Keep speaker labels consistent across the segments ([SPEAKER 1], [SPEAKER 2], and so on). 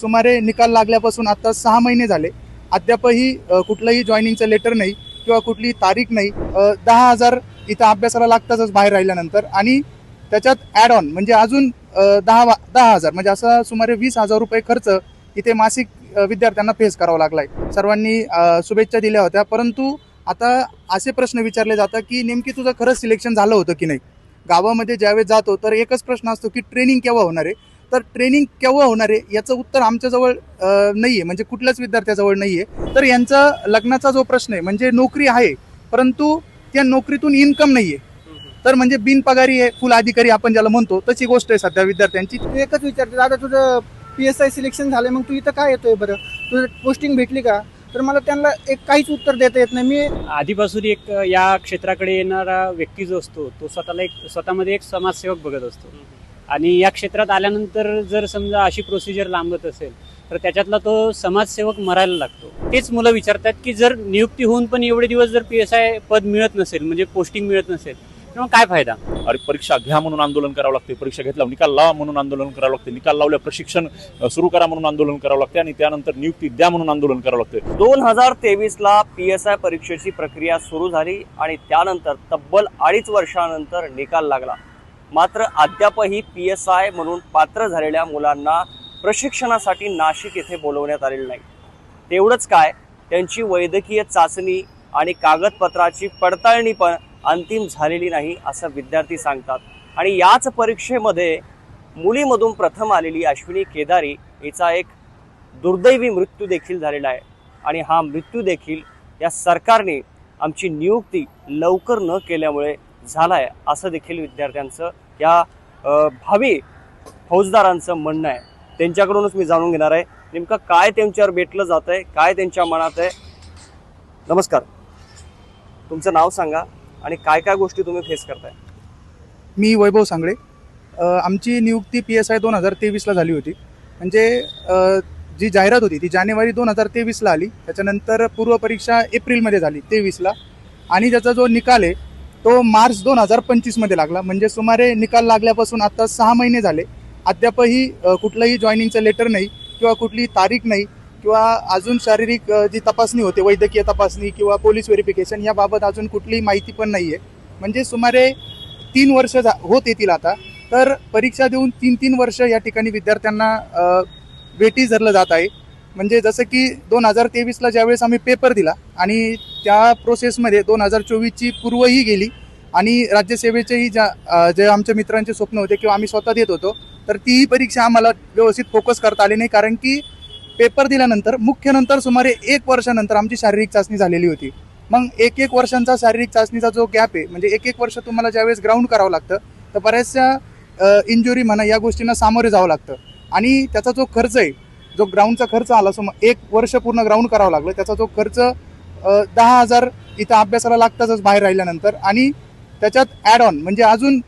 [SPEAKER 1] सुमारे निकाल लागल्यापासून आता सहा महिने झाले. अद्यापही कुठलंही जॉईनिंगचं लेटर नाही किंवा कुठली तारीख नाही. दहा हजार इथं अभ्यासाला लागतातच बाहेर राहिल्यानंतर आणि त्याच्यात ॲड ऑन म्हणजे अजून दहा वा- दहा हजार म्हणजे असा सुमारे वीस हजार रुपये खर्च इथे मासिक विद्यार्थ्यांना फेस करावा लागलाय. सर्वांनी शुभेच्छा दिल्या होत्या. परंतु आता असे प्रश्न विचारले जातात की नेमकी तुझं खरंच सिलेक्शन झालं होतं की नाही? गावामध्ये ज्यावेळेस जातो तर एकच प्रश्न असतो की ट्रेनिंग केव्हा होणार आहे? तर ट्रेनिंग केव्हा होणार आहे याचं उत्तर आमच्याजवळ नाही आहे म्हणजे कुठल्याच विद्यार्थ्याजवळ नाही आहे तर यांचा लग्नाचा जो प्रश्न आहे म्हणजे नोकरी आहे परंतु त्या नोकरीतून इन्कम नाही आहे तर म्हणजे बिनपगारी आहे फुल अधिकारी आपण ज्याला म्हणतो तशी गोष्ट आहे सध्या विद्यार्थ्यांची.
[SPEAKER 2] तू एकच विचारते दादा तुझं पी एस आय सिलेक्शन झालं मग तू इथं काय येतोय बरं? तुझं पोस्टिंग भेटली का? तर मला त्यांना एक काहीच उत्तर देता येत नाही. मी
[SPEAKER 3] आधीपासून एक या क्षेत्राकडे येणारा व्यक्ती जो असतो तो स्वतःला एक स्वतःमध्ये एक समाजसेवक बघत असतो. आणि या क्षेत्रात आल्यानंतर जर समजा अशी प्रोसिजर लांबत असेल तर त्याच्यातला तो समाजसेवक मरायला लागतो. तेच मुलं विचारतात की जर नियुक्ती होऊन पण एवढे दिवस जर पी एस आय पद मिळत नसेल म्हणजे पोस्टिंग मिळत नसेल तर मग काय फायदा?
[SPEAKER 4] अरे परीक्षा घ्या म्हणून आंदोलन करावं लागते परीक्षा घेतल्यावर निकाल लावा म्हणून आंदोलन करावं लागते निकाल लावल्या प्रशिक्षण सुरू करा म्हणून आंदोलन करावं लागते आणि त्यानंतर नियुक्ती द्या म्हणून आंदोलन करावं लागते.
[SPEAKER 5] दोन हजार तेवीस ला पी एस आय परीक्षेची प्रक्रिया सुरू झाली आणि त्यानंतर तब्बल अडीच वर्षानंतर निकाल लागला. मात्र अद्यापही पी एस आय म्हणून पात्र झालेल्या मुलांना प्रशिक्षणासाठी नाशिक येथे बोलवण्यात आलेलं नाही. तेवढंच काय त्यांची वैद्यकीय चाचणी आणि कागदपत्राची पडताळणी पण अंतिम झालेली नाही असं विद्यार्थी सांगतात. आणि याच परीक्षेमध्ये मुलीमधून प्रथम आलेली अश्विनी केदारी हिचा एक दुर्दैवी मृत्यू देखील झालेला आहे. आणि हा मृत्यू देखील या सरकारने आमची नियुक्ती लवकर न केल्यामुळे झाला आहे असं देखील विद्यार्थ्यांचं या भावी फौजदारांचं म्हणणं आहे. त्यांच्याकडूनच मी जाणून घेणार आहे. नेमकं काय त्यांच्यावर भेटलं जात आहे काय त्यांच्या मनात आहे? नमस्कार. तुमचं नाव सांगा आणि काय काय गोष्टी तुम्ही फेस करताय?
[SPEAKER 1] मी वैभव सांगळे आमची नियुक्ती पी एस आय दोन हजार तेवीसला झाली होती. म्हणजे जी जाहिरात होती ती जानेवारी दोन हजार तेवीसला आली. त्याच्यानंतर पूर्वपरीक्षा एप्रिलमध्ये झाली तेवीसला आणि त्याचा जो निकाल आहे तो मार्च दोन हजार पंचवीसमध्ये लागला. म्हणजे सुमारे निकाल लागल्यापासून आता सहा महिने झाले. अद्यापही कुठलंही जॉईनिंगचं लेटर नाही किंवा कुठलीही तारीख नाही किंवा अजून शारीरिक जी तपासणी होते वैद्यकीय तपासणी किंवा पोलीस व्हेरिफिकेशन याबाबत अजून कुठलीही माहिती पण नाही आहे म्हणजे सुमारे तीन वर्ष जा होत येतील आता. तर परीक्षा देऊन तीन तीन वर्ष या ठिकाणी विद्यार्थ्यांना वेटी धरलं जात आहे. म्हणजे जसं की दोन हजार तेवीसला ज्यावेळेस आम्ही पेपर दिला आणि त्या प्रोसेसमध्ये दोन हजार चोवीसची पूर्वही गेली आणि राज्यसेवेचेही ज्या जे आमच्या मित्रांचे स्वप्न होते किंवा आम्ही स्वतः देत होतो तर तीही परीक्षा आम्हाला व्यवस्थित फोकस करता आली नाही कारण की पेपर दिल्यानंतर मुख्य नंतर सुमारे एक वर्षानंतर आमची शारीरिक चाचणी झालेली होती. मग एक एक वर्षांचा शारीरिक चाचणीचा जो गॅप आहे म्हणजे एक एक वर्ष तुम्हाला ज्यावेळेस ग्राउंड करावं लागतं तर बऱ्याचशा इंजुरी म्हणा या गोष्टींना सामोरे जावं लागतं. आणि त्याचा जो खर्च आहे जो ग्राउंडचा खर्च आला सम एक वर्ष पूर्ण ग्राउंड करावं लागलं. त्याचा जो खर्च दहा हजार इथं अभ्यासाला लागतातच बाहेर राहिल्यानंतर. आणि त्याच्यात ॲड ऑन म्हणजे अजून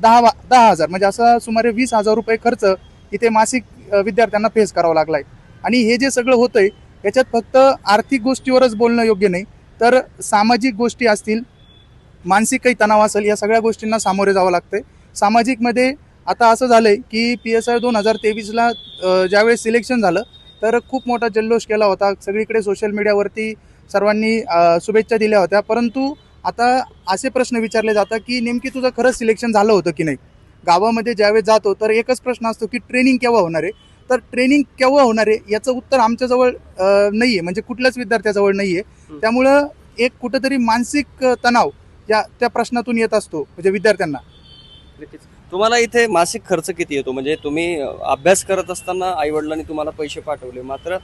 [SPEAKER 1] दहा वा- दहा हजार म्हणजे असा सुमारे वीस हजार रुपये खर्च इथे मासिक विद्यार्थ्यांना फेस करावा लागलाय. आणि हे जे सगळं होतंय याच्यात फक्त आर्थिक गोष्टीवरच बोलणं योग्य नाही तर सामाजिक गोष्टी असतील मानसिक काही तणाव असेल या सगळ्या गोष्टींना सामोरे जावं लागतंय. सामाजिकमध्ये आता असं झालंय की पी एस आय दोन हजार तेवीसला ज्यावेळेस सिलेक्शन झालं तर खूप मोठा जल्लोष केला होता. सगळीकडे सोशल मीडियावरती सर्वांनी शुभेच्छा दिल्या होत्या. परंतु आता असे प्रश्न विचारले जातात की नेमकी तुझं खरंच सिलेक्शन झालं होतं की नाही? गावामध्ये ज्यावेळेस जातो तर एकच प्रश्न असतो की ट्रेनिंग केव्हा होणार आहे? तर ट्रेनिंग केव्हा होणार आहे? याचं उत्तर आमच्याजवळ नाही आहे म्हणजे कुठल्याच विद्यार्थ्याजवळ नाही आहे त्यामुळं एक कुठंतरी मानसिक तणाव या त्या प्रश्नातून येत असतो म्हणजे विद्यार्थ्यांना.
[SPEAKER 5] तुम्हाला इथे मासिक खर्च किती येतो? म्हणजे तुम्ही अभ्यास करत असताना आई वडिलांनी तुम्हाला पैसे पाठवले. मात्र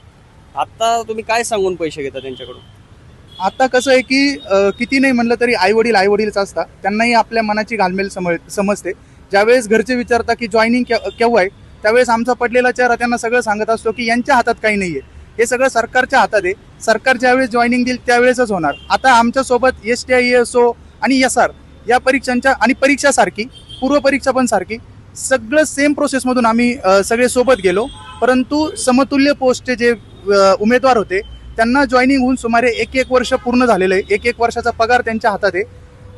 [SPEAKER 5] आता तुम्ही काय सांगून पैसे घेता त्यांच्याकडून?
[SPEAKER 1] आता कसं आहे की अ, किती नाही म्हणलं तरी आई वडील आई वडीलच असतात. त्यांनाही आपल्या मनाची घालमेल समज समजते. ज्यावेळेस घरचे विचारतात की जॉईनिंग केव्हा आहे? त्यावेळेस आमचा पडलेला चेहरा त्यांना सगळं सांगत असतो की यांच्या हातात काही नाही आहे हे सगळं सरकारच्या हातात आहे. सरकार ज्यावेळेस जॉईनिंग देईल त्यावेळेसच होणार. आता आमच्यासोबत S T I S O आणि एस आर या परीक्षांच्या आणि परीक्षासारखी पूर्वपरीक्षा पण सारखी. सगळं सेम प्रोसेसमधून आम्ही सगळे सोबत गेलो. परंतु समतुल्य पोस्टचे जे उमेदवार होते त्यांना जॉईनिंग होऊन सुमारे एक एक वर्ष पूर्ण झालेलं आहे. एक एक वर्षाचा पगार त्यांच्या हातात आहे.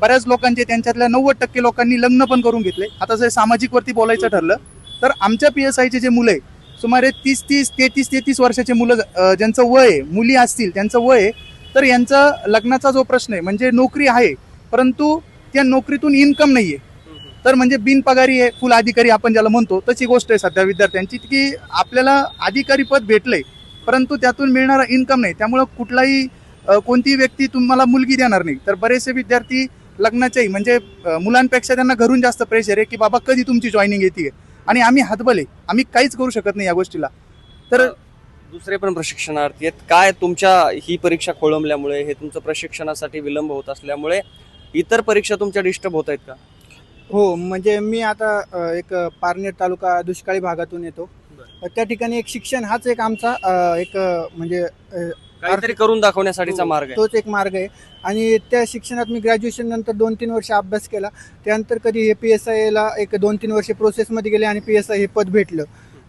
[SPEAKER 1] बऱ्याच लोकांचे त्यांच्यातल्या नव्वद टक्के लोकांनी लग्न पण करून घेतले. आता जर सामाजिकवरती बोलायचं ठरलं तर आमच्या पी एस आयचे जे मुलं आहे सुमारे तीस तीस तेहतीस तेहतीस वर्षाचे मुलं ज्यांचं वय आहे मुली असतील त्यांचं वय आहे तर यांचा लग्नाचा जो प्रश्न आहे म्हणजे नोकरी आहे परंतु त्या नोकरीतून इन्कम नाही आहे तर म्हणजे बिनपगारी आहे फुल अधिकारी आपण ज्याला म्हणतो तशी गोष्ट आहे सध्या विद्यार्थ्यांची की आपल्याला अधिकारी पद भेटलंय परंतु त्यातून मिळणारा इन्कम नाही. त्यामुळं कुठलाही कोणतीही व्यक्ती तुम्हाला मुलगी देणार नाही. तर बरेचसे विद्यार्थी लग्नाच्याही म्हणजे मुलांपेक्षा त्यांना घरून जास्त प्रेशर आहे की बाबा कधी तुमची जॉईनिंग येते आणि आम्ही हातबले आम्ही काहीच करू शकत नाही या गोष्टीला. तर
[SPEAKER 5] दुसरे पण प्रशिक्षणार्थी आहेत. काय तुमच्या ही परीक्षा खोळंबल्यामुळे हे तुमचं प्रशिक्षणासाठी विलंब होत असल्यामुळे इतर परीक्षा तुमच्या डिस्टर्ब होत आहेत का?
[SPEAKER 2] हो म्हणजे मी आता अ, एक पारनेर तालुका दुष्काळी भागातून येतो. त्या ठिकाणी एक शिक्षण हाच एक आमचा अ, एक अ, म्हणजे अ,
[SPEAKER 5] काहीतरी करून दाखवण्यासाठीचा
[SPEAKER 2] हो,
[SPEAKER 5] मार्ग आहे.
[SPEAKER 2] तोच एक मार्ग आहे. आणि त्या शिक्षणात मी ग्रॅज्युएशन नंतर दोन तीन वर्ष अभ्यास केला. त्यानंतर कधी हे पी एस आयला एक दोन तीन वर्ष प्रोसेसमध्ये गेले आणि पी एस आय हे पद भेटलं.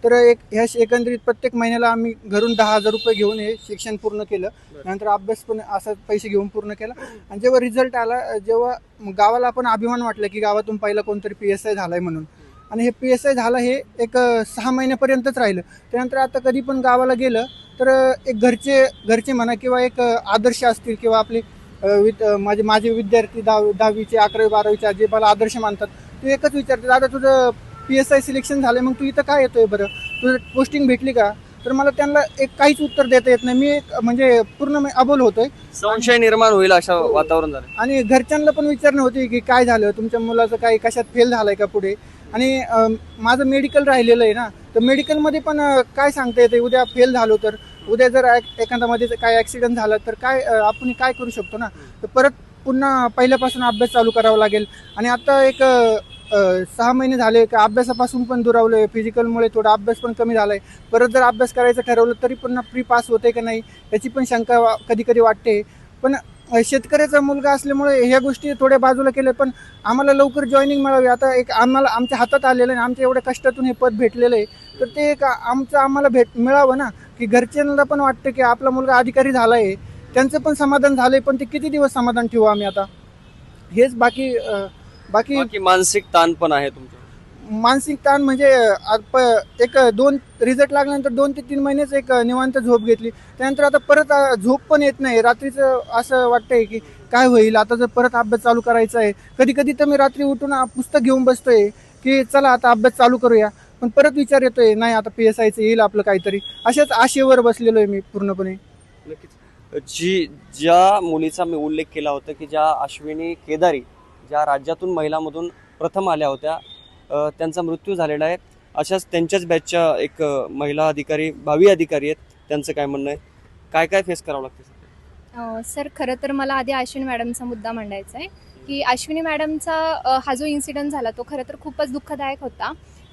[SPEAKER 2] तर एक ह्या एकंदरीत प्रत्येक महिन्याला आम्ही घरून दहा हजार रुपये घेऊन हे शिक्षण पूर्ण केलं. नंतर अभ्यास पण असा पैसे घेऊन पूर्ण केला. आणि जेव्हा रिझल्ट आला जेव्हा गावाला आपण अभिमान वाटलं की गावातून पहिला कोणतरी पी एस आय झालाय म्हणून. आणि हे पी एस आय झालं हे एक सहा महिन्यापर्यंतच राहिलं. त्यानंतर आता कधी पण गावाला गेलं तर एक घरचे घरचे म्हणा किंवा एक आदर्श असतील किंवा आपले विद- माझे माझे विद्यार्थी दहावी दहावीचे अकरावी बारावीचे जे मला आदर्श मानतात. ते एकच विचारतात दादा तुझं पी एस आय सिलेक्शन झालं मग तू इथं काय येतोय बरं? तुझं पोस्टिंग भेटली का? तर मला त्यांना एक काहीच उत्तर देता येत नाही. मी एक म्हणजे पूर्ण अबोल होतोय.
[SPEAKER 5] संशय निर्माण होईल अशा वातावरण झालं.
[SPEAKER 2] आणि घरच्यांना पण विचारणं होती की काय झालं? तुमच्या मुलाचं काही कशात फेल झालंय का पुढे? आणि अं, माझं मेडिकल राहिलेलं आहे ना तर मेडिकलमध्ये पण अं, काय सांगता येते उद्या फेल झालो तर उद्या जर एखाद्यामध्ये जर काय ॲक्सिडेंट झाला तर काय अं, आपण काय करू शकतो ना? तर परत पुन्हा पहिल्यापासून अभ्यास चालू करावा लागेल. आणि आता एक अं, सहा महिने झाले का अभ्यासापासून पण दुरावलं आहे फिजिकलमुळे थोडा अभ्यास पण कमी झाला आहे परत जर अभ्यास करायचं ठरवलं तरी पुन्हा प्री पास होते का नाही याची पण शंका कधी कधी वाटते. पण शेतकऱ्याचा मुलगा असल्यामुळे ह्या गोष्टी थोड्या बाजूला केल्या पण आम्हाला लवकर जॉईनिंग मिळावी. आता एक आम्हाला आमच्या हातात आलेलं आहे आमच्या एवढ्या कष्टातून हे पद भेटलेलं आहे. तर ते एक आमचं आम्हाला भेट मिळावं ना? की घरच्यांना पण वाटतं की आपला मुलगा अधिकारी झाला आहे त्यांचं पण समाधान झालं आहे पण ते किती दिवस समाधान ठेवू आम्ही आता? हेच बाकी बाकी
[SPEAKER 5] बाकी मानसिक ताण पण आहे तुमचं
[SPEAKER 2] मानसिक ताण म्हणजे एक दोन रिझल्ट लागल्यानंतर दोन ते तीन महिनेच एक निवांत झोप घेतली. त्यानंतर आता परत झोप पण येत नाही. रात्रीचं असं वाटतंय की काय होईल? आता जर परत अभ्यास चालू करायचा आहे. कधी कधी तर मी रात्री उठून पुस्तक घेऊन बसतोय की चला आता अभ्यास चालू करूया. पण परत विचार येतोय नाही आता पी एस आयचं येईल आपलं काहीतरी. अशाच आशेवर बसलेलो आहे मी पूर्णपणे.
[SPEAKER 5] नक्कीच. जी ज्या मुलीचा मी उल्लेख केला होता की ज्या अश्विनी केदारी ज्या राज्यातून महिलामधून प्रथम आल्या होत्या त्यांचा मृत्यू झालेला आहे. अशाच त्यांच्याच बॅचच्या एक महिला अधिकारी भावी अधिकारी आहेत. त्यांचं काय म्हणणं आहे? काय काय फेस करावं लागतं
[SPEAKER 6] सर? सर खरं तर मला आधी अश्विनी मॅडमचा मुद्दा मांडायचा आहे की अश्विनी मॅडमचा हा जो इन्सिडंट झाला तो खरं तर खूपच दुःखदायक होता.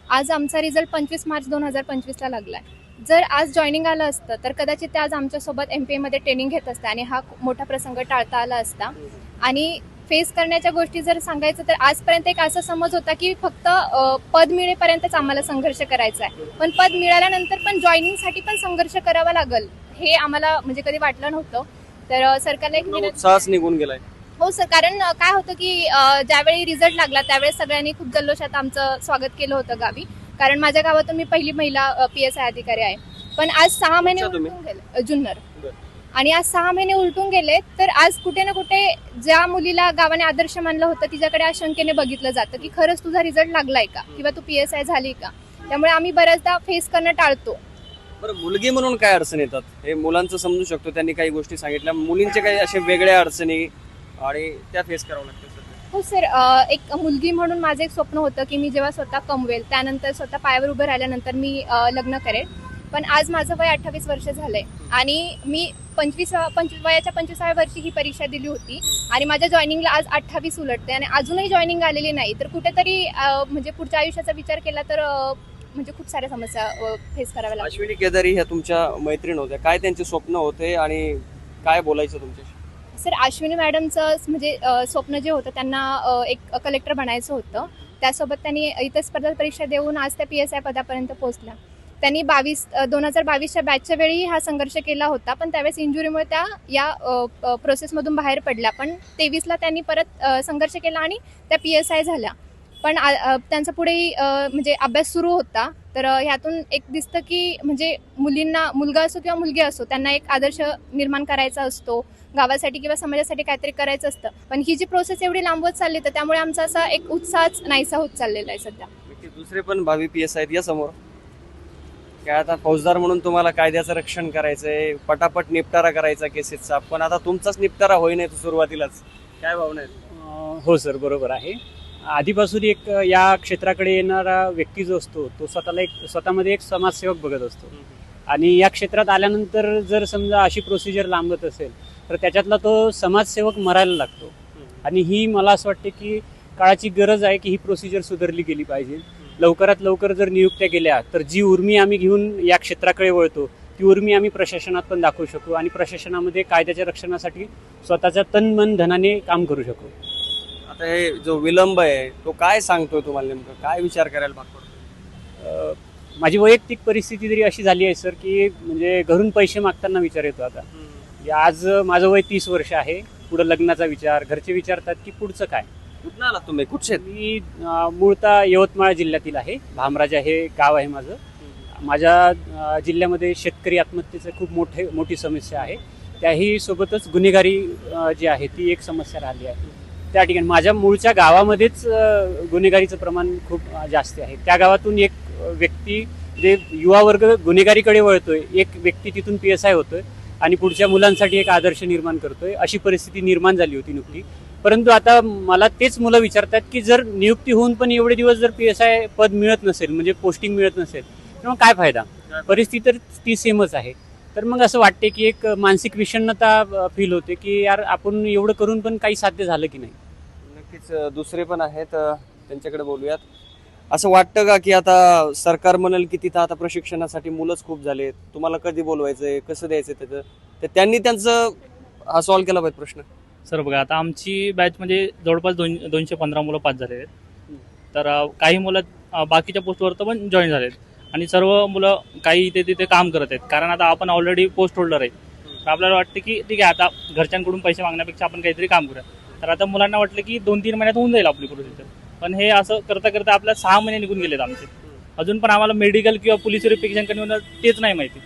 [SPEAKER 6] आज आमचा रिझल्ट पंचवीस मार्च दोन हजार पंचवीसला लागला आहे. जर आज जॉईनिंग आलं असतं तर कदाचित ते आज आमच्यासोबत एम पी एमध्ये ट्रेनिंग घेत असते आणि हा मोठा प्रसंग टाळता आला असता. आणि फेस करण्याच्या गोष्टी जर सांगायचं तर आजपर्यंत एक असा समज होता की फक्त पद मिळेपर्यंतच आम्हाला संघर्ष करायचा आहे. पण पद मिळाल्यानंतर पण जॉईनिंगसाठी पण संघर्ष करावा लागेल हे आम्हाला म्हणजे कधी वाटलं नव्हतं. तर सरकारला एक
[SPEAKER 5] उत्साहच निघून गेलाय.
[SPEAKER 6] हो सर कारण काय होतं की ज्यावेळी रिझल्ट लागला त्यावेळेस सगळ्यांनी खूप जल्लोषात आमचं स्वागत केलं होतं गावी. कारण माझ्या गावातून मी पहिली महिला पी एस आय अधिकारी आहे. पण आज सहा महिने जुन्नर. आणि आज सहा महिने उलटून गेले तर आज कुठे ना कुठे ज्या मुलीला गावाने आदर्श मानलं होतं तिच्याकडे आज शंकेने बघितलं जातं की खरंच तुझा रिझल्ट लागलाय का? किंवा तू पी एस आय झाली का? त्यामुळे आम्ही बऱ्याचदा फेस करणं टाळतो.
[SPEAKER 5] बरं मुलगी म्हणून काय अडचण येतात? हे मुलांचं समजू शकतो त्यांनी काही गोष्टी सांगितल्या. मुलींचे काही असे वेगळ्या अडचणी आणि त्या फेस करावं लागतं सध्या.
[SPEAKER 6] हो सर एक मुलगी म्हणून माझं एक स्वप्न होतं की मी जेव्हा स्वतः कमवेल त्यानंतर स्वतः पायावर उभं राहिल्यानंतर मी लग्न करेल. पण आज माझं वय अठ्ठावीस वर्ष झालंय. आणि मी पंचवीस पंचवीस वयाच्या पंचवीसाव्या वर्षी ही परीक्षा दिली होती. आणि माझ्या जॉईनिंगला आज अठ्ठावीस उलटते आणि अजूनही जॉईनिंग आलेली नाही. तर कुठेतरी म्हणजे पुढच्या आयुष्याचा विचार केला तर म्हणजे खूप साऱ्या समस्या फेस कराव्या लागतात.
[SPEAKER 5] अश्विनी केदारी ह्या तुमच्या मैत्रीण होत्या. काय त्यांचे स्वप्न होते आणि काय बोलायचं तुमच्याशी?
[SPEAKER 6] सर अश्विनी मॅडमचं म्हणजे स्वप्न जे होतं त्यांना एक कलेक्टर बनायचं होतं. त्यासोबत त्यांनी इतर स्पर्धा परीक्षा देऊन आज त्या पी एस आय पदापर्यंत पोहोचल्या. त्यांनी बावीस दोन हजार बावीसच्या बॅचच्या वेळी हा संघर्ष केला होता पण त्यावेळेस इंजुरीमुळे त्या या प्रोसेसमधून बाहेर पडल्या. पण तेवीसला त्यांनी परत संघर्ष केला आणि त्या पी एस आय झाल्या. पण त्यांचा पुढेही म्हणजे अभ्यास सुरू होता. तर ह्यातून एक दिसतं की म्हणजे मुलींना मुलगा असो किंवा मुलगी असो त्यांना एक आदर्श निर्माण करायचा असतो. गावासाठी किंवा समाजासाठी काहीतरी करायचं असतं. पण ही जी प्रोसेस एवढी लांबवत चालली तर त्यामुळे आमचा असा एक उत्साहच नाहीसा होत चाललेला आहे सध्या.
[SPEAKER 5] दुसरे पण भावी पी एस आहेत या समोर. काय आता फौजदार म्हणून तुम्हाला कायद्याचं रक्षण करायचंय पटापट निपटारा करायचा केसेसचा. पण आता तुमचाच निपटारा होईन सुरुवातीलाच. काय भावना आहेत?
[SPEAKER 3] अं, हो सर बरोबर आहे. आधीपासून एक या क्षेत्राकडे येणारा व्यक्ती जो असतो तो स्वतःला एक स्वतःमध्ये एक समाजसेवक बघत असतो. आणि या क्षेत्रात आल्यानंतर जर समजा अशी प्रोसिजर लांबत असेल तर त्याच्यातला तो समाजसेवक मरायला लागतो. आणि ही मला असं वाटते की काळाची गरज आहे की ही प्रोसिजर सुधारली गेली पाहिजे. लवकरात लवकर जर नियुक्त्या केल्या तर जी उर्मी आम्ही घेऊन या क्षेत्राकडे वळतो ती उर्मी आम्ही प्रशासनात पण दाखवू शकू आणि प्रशासनामध्ये कायद्याच्या रक्षणासाठी स्वतःच्या तन मन धनाने काम करू शकू.
[SPEAKER 5] आता हे जो विलंब आहे तो काय सांगतोय तुम्हाला नेमकं? काय विचार करायला भाग पडतो
[SPEAKER 3] माझी वैयक्तिक परिस्थिती तरी अशी झाली आहे सर की म्हणजे घरून पैसे मागताना विचार येतो आता. म्हणजे आज माझं वय तीस वर्ष आहे पुढं लग्नाचा विचार घरचे विचारतात की पुढचं काय?
[SPEAKER 5] कुठं आला तुम्ही? कुठचे
[SPEAKER 3] मी मूळता मूळतः यवतमाळ जिल्ह्यातील आहे. भामराजा हे गाव आहे माझं. माझ्या जिल्ह्यामध्ये शेतकरी आत्महत्येचं खूप मोठे मोठी समस्या आहे. त्याही सोबतच गुन्हेगारी जी आहे ती एक समस्या राहिली आहे. त्या ठिकाणी माझ्या मूळच्या गावामध्येच गुन्हेगारीचं प्रमाण खूप जास्त आहे. त्या गावातून एक व्यक्ती जे युवा वर्ग गुन्हेगारीकडे वळतोय एक व्यक्ती तिथून पी एस आय होतोय आणि पुढच्या मुलांसाठी एक आदर्श निर्माण करतोय अशी परिस्थिती निर्माण झाली होती नुकती. परंतु आता मला तेच मुलं विचारतात की जर नियुक्ती होऊन पण एवढे दिवस जर पी एस आय पद मिळत नसेल म्हणजे पोस्टिंग मिळत नसेल तर मग काय फायदा? परिस्थिती तर ती सेमच आहे. तर मग असं वाटते की एक मानसिक विषण्णता फील होते की यार आपण एवढं करून पण काही साध्य झालं की नाही.
[SPEAKER 5] नक्कीच दुसरे पण आहेत त्यांच्याकडे बोलूयात. असं वाटतं का की आता सरकार म्हणेल की तिथं आता प्रशिक्षणासाठी मुलंच खूप झाले तुम्हाला कधी बोलवायचंय कसं द्यायचं त्याचं? तर त्यांनी त्यांचं हा सॉल्व्ह केला पाहिजे प्रश्न.
[SPEAKER 7] सर बघा आता आमची बॅच म्हणजे जवळपास दोन दोनशे पंधरा मुलं पास झालेले आहेत. तर काही मुलं बाकीच्या पोस्टवर तर पण जॉईन झालेत. आणि सर्व मुलं काही इथे तिथे काम करत आहेत. कारण आता आपण ऑलरेडी पोस्ट होल्डर आहे. तर आपल्याला वाटतं की ठीक आहे आता घरच्यांकडून पैसे मागण्यापेक्षा आपण काहीतरी काम करूया. तर आता मुलांना वाटलं की दोन तीन महिन्यात होऊन जाईल आपली प्रोसिजर पण हे असं करता करता आपल्या सहा महिने निघून गेलेत आमचे. अजून पण आम्हाला मेडिकल किंवा पोलीस व्हेरिफिकेशन कधी होणार तेच नाही माहिती.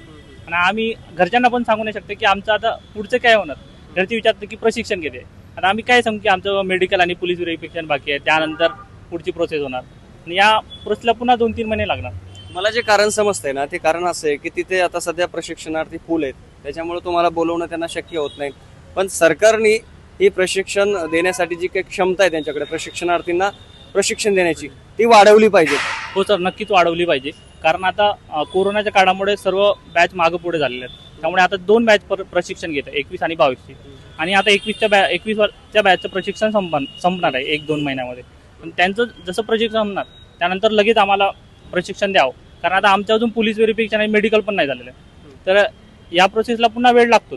[SPEAKER 7] आणि आम्ही घरच्यांना पण सांगू नाही शकतो की आमचं आता पुढचं काय होणार. घरचे विचारतं की प्रशिक्षण आहे आता आम्ही काय सांगू की आमचं मेडिकल आणि पोलीस व्हेरिफिकेशन बाकी आहे. त्यानंतर पुढची प्रोसेस होणार. आणि या प्रोसेसला पुन्हा दोन तीन महिने लागणार.
[SPEAKER 5] मला जे कारण समजतंय ना ते कारण असं आहे की तिथे आता सध्या प्रशिक्षणार्थी फुल आहेत. त्याच्यामुळे तुम्हाला बोलवणं त्यांना शक्य होत नाही. पण सरकारने ही प्रशिक्षण देण्यासाठी जी काही क्षमता आहे त्यांच्याकडे प्रशिक्षणार्थींना प्रशिक्षण देण्याची ती वाढवली पाहिजे.
[SPEAKER 7] हो सर नक्कीच वाढवली पाहिजे. कारण आता कोरोनाच्या काळामुळे सर्व बॅच मागं पुढे झालेले आहेत. त्यामुळे आता दोन बॅच प्रशिक्षण घेत एकवीस आणि बावीसची. आणि आता एकवीसच्या बॅ एकवीसच्या बॅचचं प्रशिक्षण संपन संपणार आहे एक दोन महिन्यामध्ये. पण त्यांचं जसं प्रशिक्षण संपणार त्यानंतर लगेच आम्हाला प्रशिक्षण द्यावं. कारण आता आमच्या अजून पोलीस व्हेरिफिकेशन आणि मेडिकल पण नाही झालेलं आहे. तर या प्रोसेसला पुन्हा वेळ लागतो.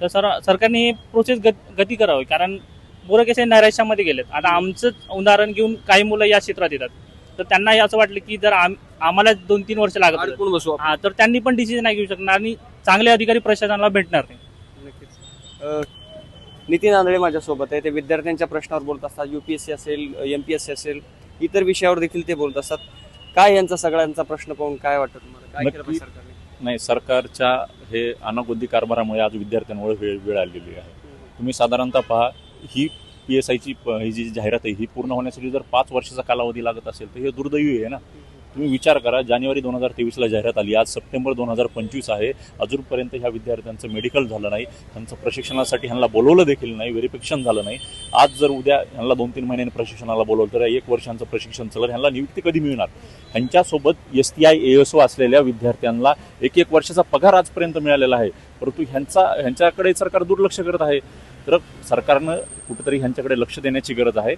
[SPEAKER 7] तर सर सरकारने ही प्रोसेस गती करावी. कारण पोरं कसे नैराश्यामध्ये गेलेत. आता आमचंच उदाहरण घेऊन काही मुलं या क्षेत्रात येतात. तर त्यांनाही असं वाटलं की जर आम आम्हाला दोन तीन वर्ष लागत होते,
[SPEAKER 5] अडकून बसू आपण.
[SPEAKER 7] हा तर त्यांनी पण डिसिजन नाही घेऊ शकणार आणि चांगले अधिकारी प्रशासनाला भेटणार नाही.
[SPEAKER 5] नक्कीच. अ, नितीन आंधळे माझ्यासोबत आहे. ते विद्यार्थ्यांच्या प्रश्नावर बोलत असतात. युपीएससी असेल एम पी एस सी असेल इतर विषयावर देखील ते बोलत असतात. काय यांचा सगळ्यांचा प्रश्न पाहून काय वाटतं तुम्हाला? काय केलं
[SPEAKER 4] नक्की-
[SPEAKER 5] पाहिजे सरकारने?
[SPEAKER 4] नाही सरकारच्या हे अनागोंदी कारभारामुळे आज विद्यार्थ्यांवर वेळ वेळ आलेली आहे. तुम्ही साधारणतः पहा ही पी एस आयची ही जी जाहिरात आहे ही पूर्ण होण्यासाठी जर पाच वर्षाचा कालावधी लागत असेल तर हे दुर्दैवी आहे ना? तुम्ही विचार करा जानेवारी दोन हजार तेवीसला जाहिरात आली आज सप्टेंबर दोन हजार पंचवीस आहे अजूनपर्यंत ह्या विद्यार्थ्यांचं मेडिकल झालं नाही त्यांचं प्रशिक्षणासाठी ह्यांना बोलवलं देखील नाही व्हेरिफिकेशन झालं नाही. आज जर उद्या ह्यांना दोन तीन महिन्यांनी प्रशिक्षणाला बोलवलं तर एक वर्षांचं प्रशिक्षण चाललं ह्यांना नियुक्ती कधी मिळणार? ह्यांच्यासोबत S T I S O असलेल्या विद्यार्थ्यांना एक एक वर्षाचा पगार आजपर्यंत मिळालेला आहे परंतु ह्यांचा ह्यांच्याकडे सरकार दुर्लक्ष करत आहे. तर सरकारनं कुठेतरी ह्यांच्याकडे लक्ष देण्याची गरज आहे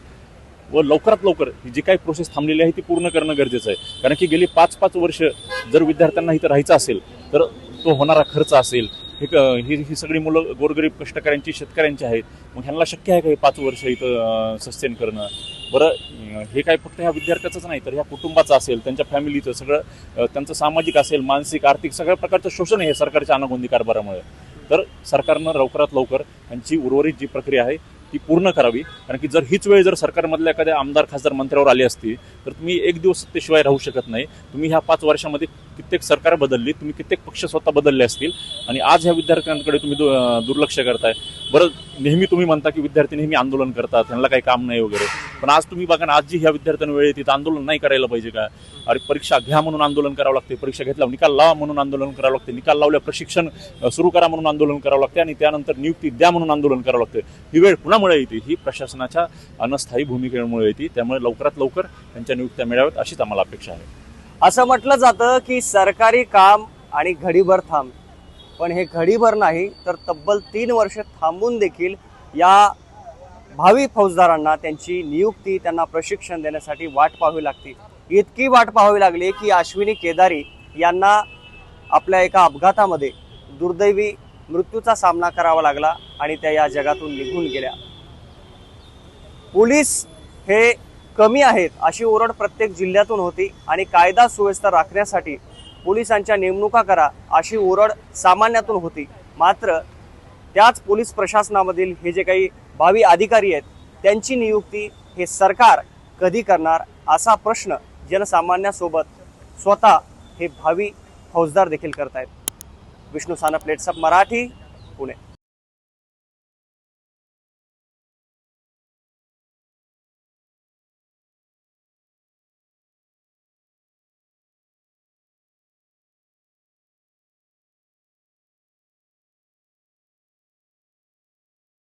[SPEAKER 4] व लवकरात लवकर ही जी काही प्रोसेस थांबलेली आहे ती पूर्ण करणं गरजेचं आहे. कारण की गेली पाच पाच वर्ष जर विद्यार्थ्यांना इथं राहायचं असेल तर तो होणारा खर्च असेल हे क- ही ही सगळी मुलं गोरगरीब कष्टकऱ्यांची शेतकऱ्यांची आहेत मग ह्यांना शक्य आहे का हे पाच वर्ष इथं सस्टेन करणं? बरं हे काय फक्त ह्या विद्यार्थ्याचंच नाही तर ह्या कुटुंबाचं असेल त्यांच्या फॅमिलीचं सगळं त्यांचं सामाजिक असेल मानसिक आर्थिक सगळ्या प्रकारचं शोषण आहे हे सरकारच्या अनागोंदी कारभारामुळे. तर सरकारनं लवकरात लवकर त्यांची उर्वरित जी प्रक्रिया आहे ती पूर्ण करावी. कारण की जर हीच वेळ जर सरकारमधल्या एखाद्या आमदार खासदार मंत्र्यावर आली असती तर तुम्ही एक दिवस सत्तेशिवाय राहू शकत नाही. तुम्ही ह्या पाच वर्षामध्ये कित्येक सरकार बदलली तुम्ही कित्येक पक्ष स्वतः बदलले असतील. आणि आज ह्या विद्यार्थ्यांकडे तुम्ही दु- दुर्लक्ष करताय. बरं नेहमी तुम्ही म्हणता की विद्यार्थी नेहमी आंदोलन करतात त्यांना काही काम नाही वगैरे. पण आज तुम्ही बघा ना आज जी ह्या विद्यार्थ्यांना वेळ येते आंदोलन नाही करायला पाहिजे का? अरे परीक्षा घ्या म्हणून आंदोलन करावं लागते परीक्षा घेतल्यावर निकाल लावा म्हणून आंदोलन करावं लागते निकाल लावल्या प्रशिक्षण सुरू करा म्हणून आंदोलन करावं लागते आणि त्यानंतर नियुक्ती द्या म्हणून आंदोलन करावं लागते. ही वेळ कुणामुळे येते? ही प्रशासनाच्या अनस्थायी भूमिकेमुळे येते. त्यामुळे लवकरात लवकर त्यांच्या नियुक्त्या मिळाव्यात अशीच आम्हाला अपेक्षा आहे.
[SPEAKER 5] असं म्हटलं जातं की सरकारी काम आणि घडीभर थांब. पण हे घडीभर नाही तर तब्बल तीन वर्ष थांबून देखील या भावी फौजदारांना त्यांची नियुक्ती त्यांना प्रशिक्षण देण्यासाठी वाट पाहावी लागते. इतकी वाट पाहावी लागली की अश्विनी केदारी यांना आपल्या एका अपघातामध्ये दुर्दैवी मृत्यूचा सामना करावा लागला आणि त्या या जगातून निघून गेल्या. पोलीस हे कमी आहेत अशी ओरड प्रत्येक जिल्ह्यातून होती आणि कायदा सुव्यवस्था राखण्यासाठी पोलिसांच्या नेमणुका करा अशी ओरड सामान्यातून होती. मात्र त्याच पोलीस प्रशासनामधील हे जे काही भावी अधिकारी आहेत त्यांची नियुक्ती हे सरकार कधी करणार असा प्रश्न जनसामान्यासोबत स्वतः हे भावी फौजदार देखील करतायत. विष्णू सानप लेट्सअप मराठी पुणे.